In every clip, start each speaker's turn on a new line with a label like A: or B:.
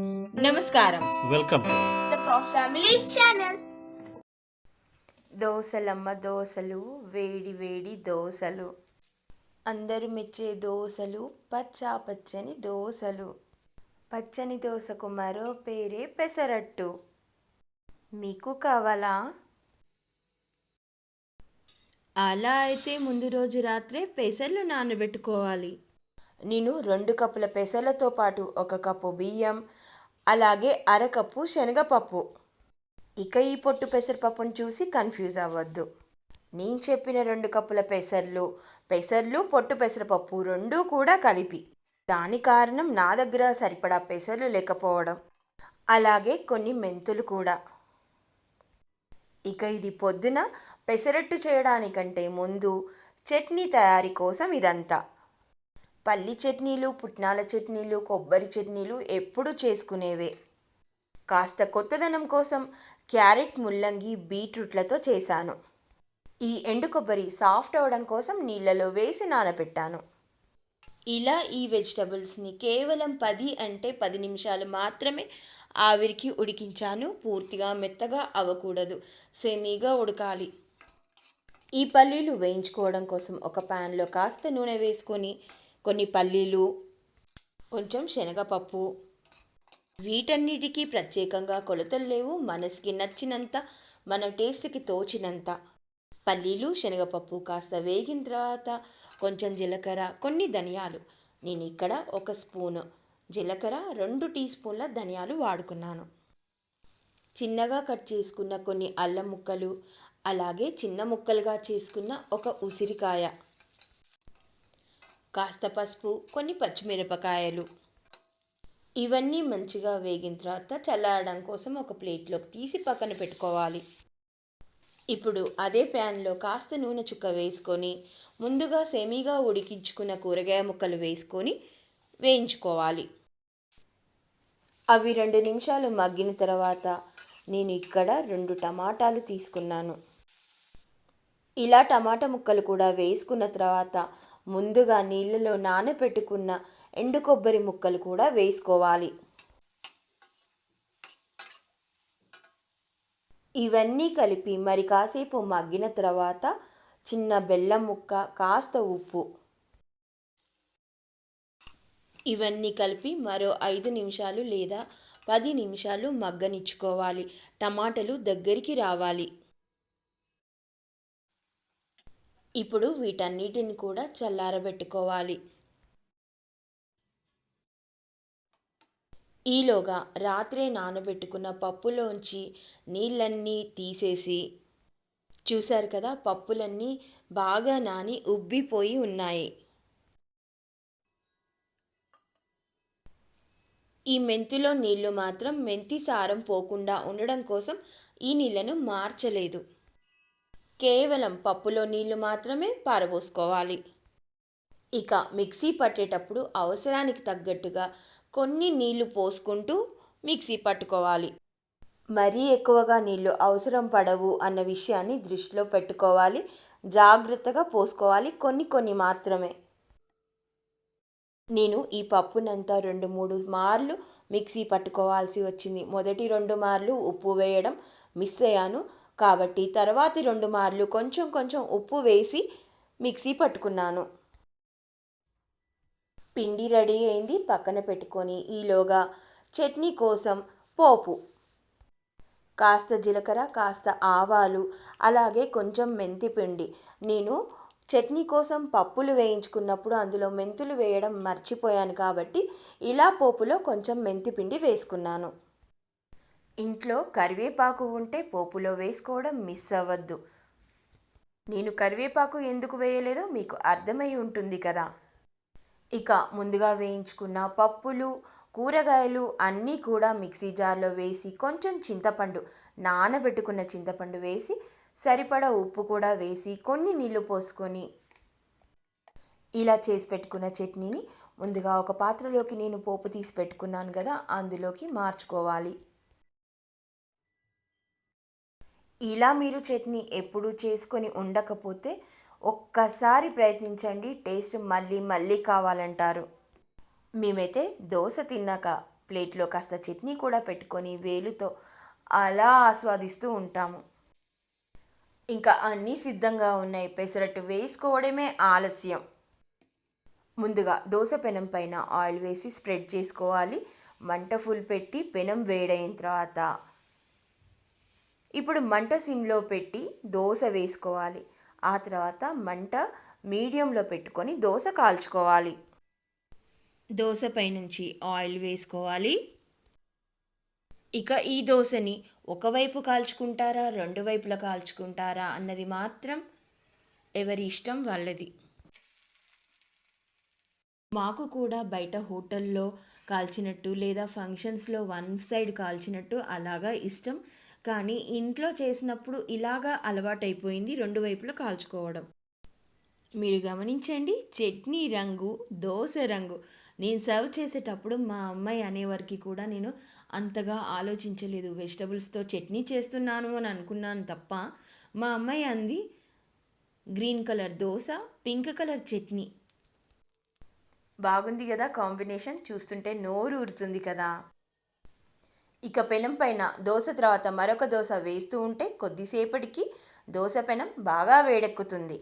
A: నమస్కారం.
B: Welcome. To
C: the Prof Family channel.
D: దోసలమ్మ దోసలు వేడి వేడి దోసలు. అందరూ మెచ్చే దోసలు పచ్చా పచ్చని దోసలు. పచ్చని దోసకు మరో పేరే పెసరట్టు. మీకు కావాలా? అలా అయితే ముందు రోజు రాత్రే పెసర్లు నానబెట్టుకోవాలి. నేను రెండు కప్పుల పెసలతో పాటు ఒక కప్పు బియ్యం అలాగే అరకప్పు శనగపప్పు. ఇక ఈ పొట్టు పెసరపప్పును చూసి కన్ఫ్యూజ్ అవ్వద్దు. నేను చెప్పిన రెండు కప్పుల పెసర్లు పెసర్లు పొట్టు పెసరపప్పు రెండూ కూడా కలిపి. దాని కారణం నా దగ్గర సరిపడా పెసర్లు లేకపోవడం. అలాగే కొన్ని మెంతులు కూడా. ఇక ఇది పొద్దున పెసరట్టు చేయడానికంటే ముందు చట్నీ తయారీ కోసం ఇదంతా. పల్లి చట్నీలు పుట్నాల చట్నీలు కొబ్బరి చట్నీలు ఎప్పుడూ చేసుకునేవే. కాస్త కొత్తదనం కోసం క్యారెట్ ముల్లంగి బీట్రూట్లతో చేశాను. ఈ ఎండు కొబ్బరి సాఫ్ట్ అవడం కోసం నీళ్ళలో వేసి నానబెట్టాను. ఇలా ఈ వెజిటబుల్స్ని కేవలం పది అంటే పది నిమిషాలు మాత్రమే ఆవిరికి ఉడికించాను. పూర్తిగా మెత్తగా అవ్వకూడదు. సెమీగా ఉడకాలి. ఈ పల్లీలు వేయించుకోవడం కోసం ఒక ప్యాన్లో కాస్త నూనె వేసుకొని కొన్ని పల్లీలు కొంచెం శనగపప్పు. వీటన్నిటికీ ప్రత్యేకంగా కొలతలు లేవు. మనసుకి నచ్చినంత మన టేస్ట్కి తోచినంత. పల్లీలు శనగపప్పు కాస్త వేగిన తర్వాత కొంచెం జీలకర్ర కొన్ని ధనియాలు. నేను ఇక్కడ ఒక స్పూను జీలకర్ర రెండు టీ స్పూన్ల ధనియాలు వాడుకున్నాను. చిన్నగా కట్ చేసుకున్న కొన్ని అల్లం ముక్కలు అలాగే చిన్న ముక్కలుగా చేసుకున్న ఒక ఉసిరికాయ. కాస్త పసుపు కొన్ని పచ్చిమిరపకాయలు. ఇవన్నీ మంచిగా వేగిన తర్వాత చల్లారడం కోసం ఒక ప్లేట్లోకి తీసి పక్కన పెట్టుకోవాలి. ఇప్పుడు అదే ప్యాన్లో కాస్త నూనె చుక్క వేసుకొని ముందుగా సెమీగా ఉడికించుకున్న కూరగాయ ముక్కలు వేసుకొని వేయించుకోవాలి. అవి రెండు నిమిషాలు మగ్గిన తర్వాత నేను ఇక్కడ రెండు టమాటాలు తీసుకున్నాను. ఇలా టమాటా ముక్కలు కూడా వేసుకున్న తర్వాత ముందుగా నీళ్ళలో నానబెట్టుకున్న ఎండు కొబ్బరి ముక్కలు కూడా వేసుకోవాలి. ఇవన్నీ కలిపి మరి కాసేపు మగ్గిన తర్వాత చిన్న బెల్లం ముక్క కాస్త ఉప్పు. ఇవన్నీ కలిపి మరో ఐదు నిమిషాలు లేదా పది నిమిషాలు మగ్గనిచ్చుకోవాలి. టమాటాలు దగ్గరికి రావాలి. ఇప్పుడు వీటన్నిటిని కూడా చల్లారబెట్టుకోవాలి. ఈలోగా రాత్రే నానబెట్టుకున్న పప్పులోంచి నీళ్ళన్నీ తీసేసి చూశారు కదా పప్పులన్నీ బాగా నాని ఉబ్బిపోయి ఉన్నాయి. ఈ మెంతిలో నీళ్ళు మాత్రం మెంతి సారం పోకుండా ఉండడం కోసం ఈ నీళ్ళను మార్చలేదు. కేవలం పప్పులో నీళ్ళు మాత్రమే పారబోసుకోవాలి. ఇక మిక్సీ పట్టేటప్పుడు అవసరానికి తగ్గట్టుగా కొన్ని నీళ్ళు పోసుకుంటూ మిక్సీ పట్టుకోవాలి. మరీ ఎక్కువగా నీళ్ళు అవసరం పడవు అన్న విషయాన్ని దృష్టిలో పెట్టుకోవాలి. జాగ్రత్తగా పోసుకోవాలి కొన్ని కొన్ని మాత్రమే. నేను ఈ పప్పునంతా రెండు మూడు మార్లు మిక్సీ పట్టుకోవాల్సి వచ్చింది. మొదటి రెండు మార్లు ఉప్పు వేయడం మిస్ అయ్యాను. కాబట్టి తర్వాతి రెండు మార్లు కొంచెం కొంచెం ఉప్పు వేసి మిక్సీ పట్టుకున్నాను. పిండి రెడీ అయింది. పక్కన పెట్టుకొని ఈలోగా చట్నీ కోసం పోపు కాస్త జీలకర్ర కాస్త ఆవాలు అలాగే కొంచెం మెంతి పిండి. నేను చట్నీ కోసం పప్పులు వేయించుకున్నప్పుడు అందులో మెంతులు వేయడం మర్చిపోయాను కాబట్టి ఇలా పోపులో కొంచెం మెంతి పిండి వేసుకున్నాను. ఇంట్లో కరివేపాకు ఉంటే పోపులో వేసుకోవడం మిస్ అవ్వద్దు. నేను కరివేపాకు ఎందుకు వేయలేదో మీకు అర్థమై ఉంటుంది కదా. ఇక ముందుగా వేయించుకున్న పప్పులు కూరగాయలు అన్నీ కూడా మిక్సీ జార్లో వేసి కొంచెం చింతపండు నానబెట్టుకున్న చింతపండు వేసి సరిపడా ఉప్పు కూడా వేసి కొన్ని నీళ్ళు పోసుకొని ఇలా చేసి పెట్టుకున్న చట్నీని ముందుగా ఒక పాత్రలోకి నేను పోపు తీసి పెట్టుకున్నాను కదా అందులోకి మార్చుకోవాలి. ఇలా మీరు చట్నీ ఎప్పుడు చేసుకొని ఉండకపోతే ఒక్కసారి ప్రయత్నించండి టేస్ట్ మళ్ళీ మళ్ళీ కావాలంటారు. మేమైతే దోశ తిన్నాక ప్లేట్లో కాస్త చట్నీ కూడా పెట్టుకొని వేలుతో అలా ఆస్వాదిస్తూ ఉంటాము. ఇంకా అన్నీ సిద్ధంగా ఉన్నాయి. పెసరట్టు వేసుకోవడమే ఆలస్యం. ముందుగా దోశ పెనం పైన ఆయిల్ వేసి స్ప్రెడ్ చేసుకోవాలి. మంట ఫుల్ పెట్టి పెనం వేడైన తర్వాత ఇప్పుడు మంట సిమ్లో పెట్టి దోశ వేసుకోవాలి. ఆ తర్వాత మంట మీడియంలో పెట్టుకొని దోశ కాల్చుకోవాలి. దోశ పైనుంచి ఆయిల్ వేసుకోవాలి. ఇక ఈ దోశని ఒకవైపు కాల్చుకుంటారా రెండు వైపులా కాల్చుకుంటారా అన్నది మాత్రం ఎవరి ఇష్టం వాళ్ళది. మాకు కూడా బయట హోటల్లో కాల్చినట్టు లేదా ఫంక్షన్స్లో వన్ సైడ్ కాల్చినట్టు అలాగా ఇష్టం కానీ ఇంట్లో చేసినప్పుడు ఇలాగా అలవాటైపోయింది రెండు వైపులా కాల్చుకోవడం. మీరు గమనించండి చట్నీ రంగు దోశ రంగు. నేను సర్వ్ చేసేటప్పుడు మా అమ్మాయి అనేవారికి కూడా నేను అంతగా ఆలోచించలేదు. వెజిటబుల్స్తో చట్నీ చేస్తున్నాను అని అనుకున్నాను తప్ప మా అమ్మాయి అంది green colour dosa pink colour chutney. బాగుంది కదా కాంబినేషన్? చూస్తుంటే నోరు ఊరుతుంది కదా. ఇక పెనం పైన దోశ తర్వాత మరొక దోశ వేస్తూ ఉంటే కొద్దిసేపటికి దోశ పెనం బాగా వేడెక్కుతుంది.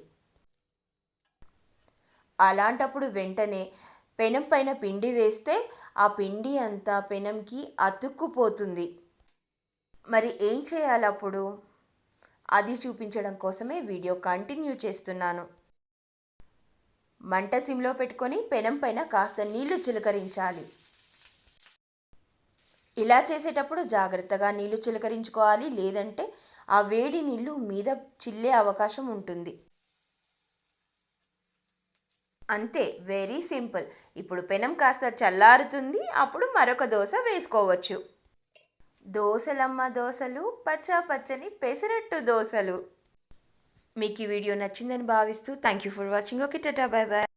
D: అలాంటప్పుడు వెంటనే పెనం పైన పిండి వేస్తే ఆ పిండి అంతా పెనంకి అతుక్కుపోతుంది. మరి ఏం చేయాలి అప్పుడు? అది చూపించడం కోసమే వీడియో కంటిన్యూ చేస్తున్నాను. మంట సిమ్లో పెట్టుకొని పెనం పైన కాస్త నీళ్ళు చిలకరించాలి. ఇలా చేసేటప్పుడు జాగ్రత్తగా నీళ్ళు చిలకరించుకోవాలి. లేదంటే ఆ వేడి నీళ్ళు మీద చిల్లే అవకాశం ఉంటుంది. అంతే. Very simple. ఇప్పుడు పెనం కాస్త చల్లారుతుంది. అప్పుడు మరొక దోశ వేసుకోవచ్చు. దోశలమ్మ దోశలు పచ్చా పచ్చని పెసరట్టు దోశలు. మీకు ఈ వీడియో నచ్చిందని భావిస్తూ thank you for watching. Okay tata bye bye.